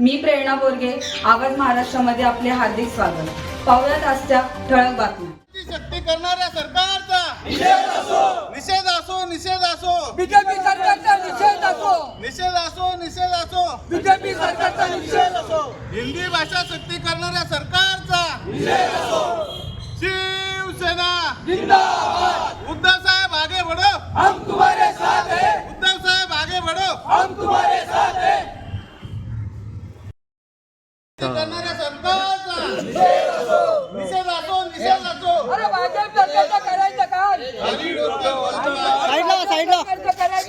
मी प्रेरणा बोरगे आवाज महाराष्ट्रामध्ये आपले हार्दिक स्वागत. पाहुयात आजच्या ठळक बातम्या. शक्ती करणाऱ्या सरकारचा. निषेध असो. निषेध असो बीजेपी सरकारचा निषेध असो. निषेध असो निषेध असो. बीजेपी सरकारचा निषेध असो. हिंदी भाषा सक्ती करणाऱ्या सरकारचा. शिवसेना. जिंदाबाद. उद्धव साहेब आगे बढो. हम तुम्हारे साथ हैं. उद्धव साहेब आगे बढो. हम तुम्हारे साथ हैं.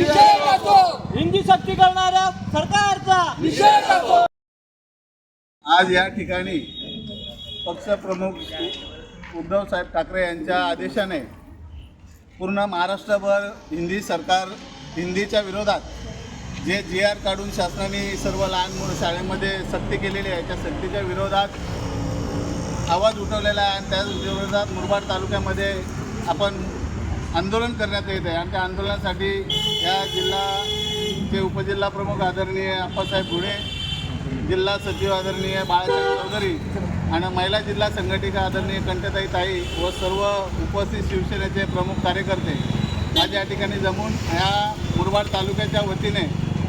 हिंदी सक्ती करणाऱ्या सरकारचा! आज या ठिकाणी पक्षप्रमुख उद्धव साहेब ठाकरे यांच्या आदेशाने पूर्ण महाराष्ट्रभर हिंदी सरकार हिंदीच्या विरोधात जे जी आर काढून शासनाने सर्व लहान मुलं शाळेमध्ये सक्ती केलेली आहे त्या सक्तीच्या विरोधात आवाज उठवलेला आहे आणि त्या विरोधात मुरबाड तालुक्यामध्ये आपण आंदोलन करण्यात येत आहे आणि त्या आंदोलनासाठी या जिल्हाचे उपजिल्हा प्रमुख आदरणीय अप्पासाहेब घुडे जिल्हा सचिव आदरणीय बाळासाहेब चौधरी आणि महिला जिल्हा संघटिका आदरणीय कंठताई ताई व सर्व उपस्थित शिवसेनेचे प्रमुख कार्यकर्ते आज या ठिकाणी जमून ह्या मुरबाड तालुक्याच्या वतीने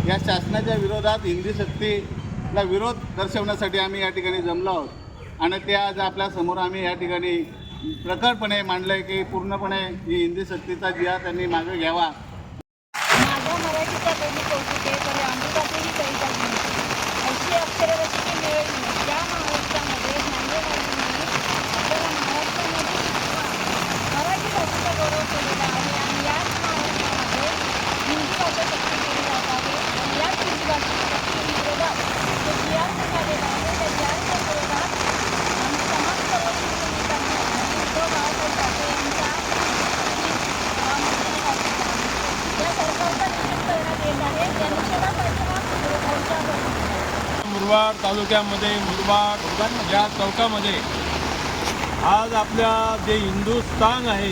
या शासनाच्या विरोधात हिंदी शक्तीला विरोध दर्शवण्यासाठी आम्ही या ठिकाणी जमलो आहोत. आणि ते आज आपल्यासमोर आम्ही या ठिकाणी प्रखरपणे मांडलं आहे की पूर्णपणे ही हिंदी शक्तीचा जिया त्यांनी मागे घ्यावा. मराठीचा कवी कौतुक आहे तरी अमृताचेही कविता गुणते अशी अक्षररचने मिळवली त्या महाराष्ट्रामध्ये ज्ञानेराजांनी आपल्याला महाराष्ट्रामध्ये मराठी भाषेचा गौरव केलेला आहे आणि याच महाराष्ट्रामध्ये हिंदी भाषा सक्ती केली जात आहे आणि याच हिंदी भाषेच्या सक्ती विरोधात जो जी आर निघालेला आहे त्या जी आरच्या विरोधात आम्ही समाज सर्व शिवसैनिकांनी आणि उद्धव बाळासाहेब ठाकरे यांच्या या सरकारचा निषेध करण्यात येत आहे या निषेधासाठी हा मोर्चा भरवण्यात मुरबाड तालुक्यामध्ये मुरबाड या चौकामध्ये. आज आपल्या जे हिंदुस्थान आहे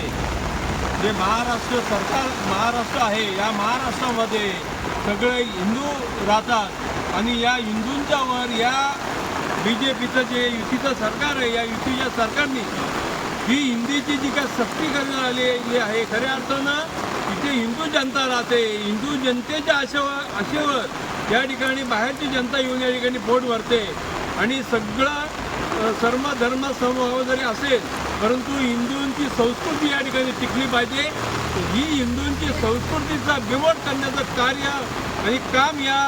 जे महाराष्ट्र सरकार महाराष्ट्र आहे या महाराष्ट्रामध्ये सगळे हिंदू राहतात. आणि या हिंदूंच्या वर या बी जे पीचं जे युतीचं सरकार आहे या युतीच्या सरकारने ही हिंदीची जी काय सक्ती करण्यात आलेली आहे खऱ्या अर्थानं इथे हिंदू जनता राहते. हिंदू जनतेच्या आशेवर आशेवर या ठिकाणी बाहेरची जनता येऊन या ठिकाणी पोट भरते. आणि सगळा सर्व धर्म समभाव जरी असेल परंतु हिंदूंची संस्कृती या ठिकाणी टिकली पाहिजे. ही हिंदूंची संस्कृतीचा बिमोड करण्याचं कार्य आणि काम या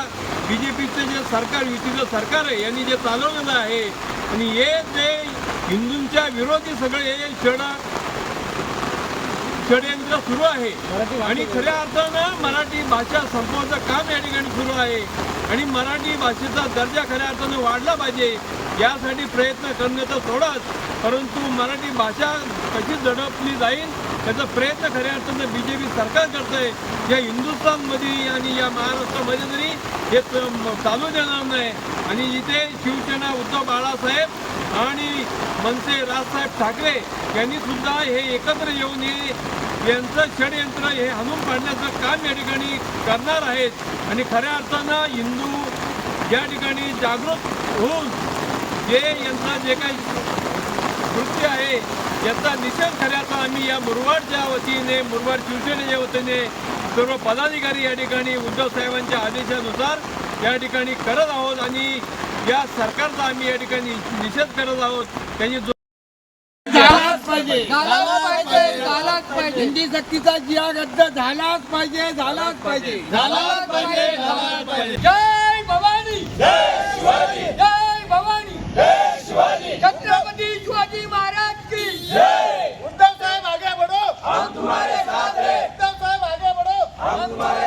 बी जे पीचं जे सरकार युतीचं सरकार आहे यांनी जे चालवलेलं आहे. आणि हे जे हिंदूंच्या विरोधी सगळे हे षड षडयंत्र सुरू आहे. आणि खऱ्या अर्थानं मराठी भाषा संपवायचं काम या ठिकाणी सुरू आहे. आणि मराठी भाषेचा दर्जा खऱ्या अर्थानं वाढला पाहिजे यासाठी प्रयत्न करणे तर सोडाच परंतु मराठी भाषा कशी दडपली जाईल त्याचा प्रयत्न खऱ्या अर्थानं बी जे पी सरकार करत आहे या हिंदुस्थानमध्ये आणि या महाराष्ट्रामध्ये तरी हे चालू देणार नाही आणि इथे शिवसेना उद्धव बाळासाहेब आणि मनसे राजसाहेब ठाकरे यांनी सुद्धा हे एकत्र येऊन हे यांचं षडयंत्र हे हाणून पाडण्याचं काम या ठिकाणी करणार आहेत. आणि खऱ्या अर्थानं हिंदू या ठिकाणी जागृत होऊन जे यांचा जे काही कृत्य आहे याचा निषेध करायचा आम्ही या मुरवाडच्या वतीने मुरवाड शिवसेनेच्या वतीने सर्व पदाधिकारी या ठिकाणी उद्धव साहेबांच्या आदेशानुसार या ठिकाणी करत आहोत आणि या सरकारचा आम्ही या ठिकाणी निषेध करत आहोत. त्यांनी जो झालाच पाहिजे. झालाच पाहिजे. झालाच पाहिजे. हिंदी सक्तीचा जिया रद्द झालाच पाहिजे झालाच पाहिजे. झालाच पाहिजे झालाच पाहिजे. जय भवानी. जय शिवाजी जय भवानी. जय शिवाजी छत्रपती शिवाजी महाराज की जय. उद्धव साहेब आगे बढो. हम तुम्हारे साथ हैं. उद्धव साहेब आगे बढो. हम तुम्हारे